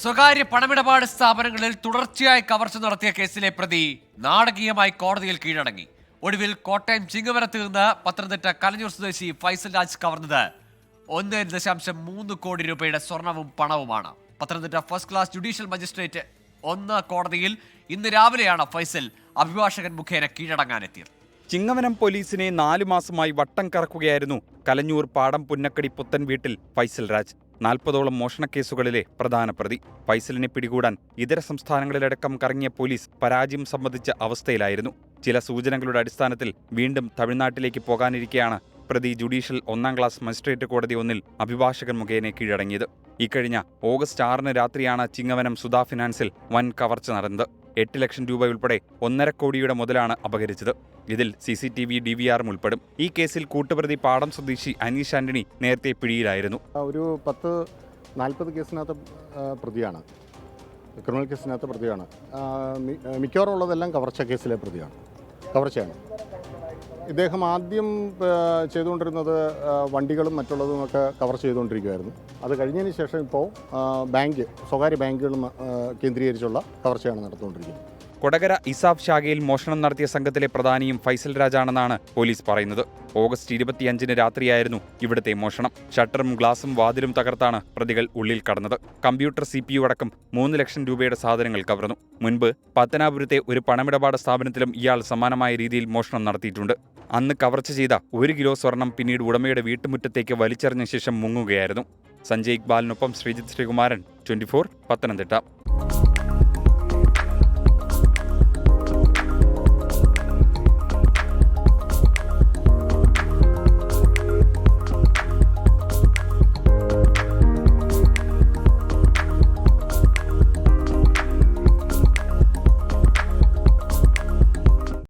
സ്വകാര്യ പണമിടപാട് സ്ഥാപനങ്ങളിൽ തുടർച്ചയായി കവർച്ച നടത്തിയ കേസിലെ പ്രതി നാടകീയമായി കോടതിയിൽ കീഴടങ്ങി. ഒടുവിൽ കോട്ടയം ചിങ്ങവരത്ത് നിന്ന് പത്തനംതിട്ട കലഞ്ഞൂർ സ്വദേശി ഫൈസൽ രാജ് കവർന്നത്. ഒന്ന് ദശാംശം മൂന്ന് കോടി രൂപയുടെ സ്വർണവും പണവുമാണ്. Pathanamthitta first class judicial magistrate ഒന്ന് കോടതിയിൽ ഇന്ന് രാവിലെയാണ് ഫൈസൽ അഭിഭാഷകൻ മുഖേന കീഴടങ്ങാനെത്തിയത്. ചിങ്ങവനം പോലീസിനെ നാലു മാസമായി വട്ടം കറക്കുകയായിരുന്നു കലഞ്ഞൂർ പാടം പുന്നക്കടി പുത്തൻ വീട്ടിൽ ഫൈസൽ രാജ്. നാൽപ്പതോളം മോഷണക്കേസുകളിലെ പ്രധാന പ്രതി. ഫൈസലിനെ പിടികൂടാൻ ഇതര സംസ്ഥാനങ്ങളിലടക്കം കറങ്ങിയ പോലീസ് പരാജയം സംബന്ധിച്ച അവസ്ഥയിലായിരുന്നു. ചില സൂചനകളുടെ അടിസ്ഥാനത്തിൽ വീണ്ടും തമിഴ്നാട്ടിലേക്ക് പോകാനിരിക്കെയാണ് പ്രതി ജുഡീഷ്യൽ ഒന്നാം ക്ലാസ് മജിസ്ട്രേറ്റ് കോടതി ഒന്നിൽ അഭിഭാഷകൻ മുഖേന കീഴടങ്ങിയത്. ഇക്കഴിഞ്ഞ ഓഗസ്റ്റ് ആറിന് രാത്രിയാണ് ചിങ്ങവനം സുധാ ഫിനാൻസിൽ വൻ കവർച്ച നടന്നത്. എട്ട് ലക്ഷം രൂപ ഉൾപ്പെടെ ഒന്നര കോടിയുടെ മുതലാണ് അപഹരിച്ചത്. ഇതിൽ C C T V D V R ഉൾപ്പെടും. ഈ കേസിൽ കൂട്ടുപ്രതി പാടം സ്വദേശി അനീഷ് ആന്റണി നേരത്തെ പിടിയിലായിരുന്നു. ഒരു പത്ത് നാൽപ്പത് കേസിനകത്ത് പ്രതിയാണ്. ക്രിമിനൽ കേസിനകത്ത് പ്രതിയാണ്. മിക്കവാറും ഉള്ളതെല്ലാം കവർച്ച കേസിലെ പ്രതിയാണ്. കവർച്ചയാണ്. ഇദ്ദേഹം ആദ്യം ചെയ്തുകൊണ്ടിരുന്നത് വണ്ടികളും മറ്റുള്ളതും ഒക്കെ കവർ ചെയ്തുകൊണ്ടിരിക്കുമായിരുന്നു അത് കഴിഞ്ഞതിന് ശേഷം ഇപ്പോൾ ബാങ്ക് സ്വകാര്യ ബാങ്കുകളും കേന്ദ്രീകരിച്ചുള്ള കവർച്ചയാണ് നടത്തുകൊണ്ടിരിക്കുന്നത് കൊടകര ഇസാഫ് ശാഖയിൽ മോഷണം നടത്തിയ സംഘത്തിലെ പ്രധാനിയും ഫൈസൽ രാജാണെന്നാണ് പോലീസ് പറയുന്നത്. ഓഗസ്റ്റ് ഇരുപത്തിയഞ്ചിന് രാത്രിയായിരുന്നു ഇവിടുത്തെ മോഷണം. ഷട്ടറും ഗ്ലാസും വാതിലും തകർത്താണ് പ്രതികൾ ഉള്ളിൽ കടന്നത്. കമ്പ്യൂട്ടർ സി പി യു അടക്കം മൂന്ന് ലക്ഷം രൂപയുടെ സാധനങ്ങൾ കവർന്നു. മുൻപ് പത്തനാപുരത്തെ ഒരു പണമിടപാട് സ്ഥാപനത്തിലും ഇയാൾ സമാനമായ രീതിയിൽ മോഷണം നടത്തിയിട്ടുണ്ട്. അന്ന് കവർച്ച ചെയ്ത ഒരു കിലോ സ്വർണം പിന്നീട് ഉടമയുടെ വീട്ടുമുറ്റത്തേക്ക് വലിച്ചെറിഞ്ഞ ശേഷം മുങ്ങുകയായിരുന്നു. സഞ്ജയ് ഇക്ബാലിനൊപ്പം ശ്രീജിത് ശ്രീകുമാരൻ ട്വന്റി ഫോർ പത്തനംതിട്ട.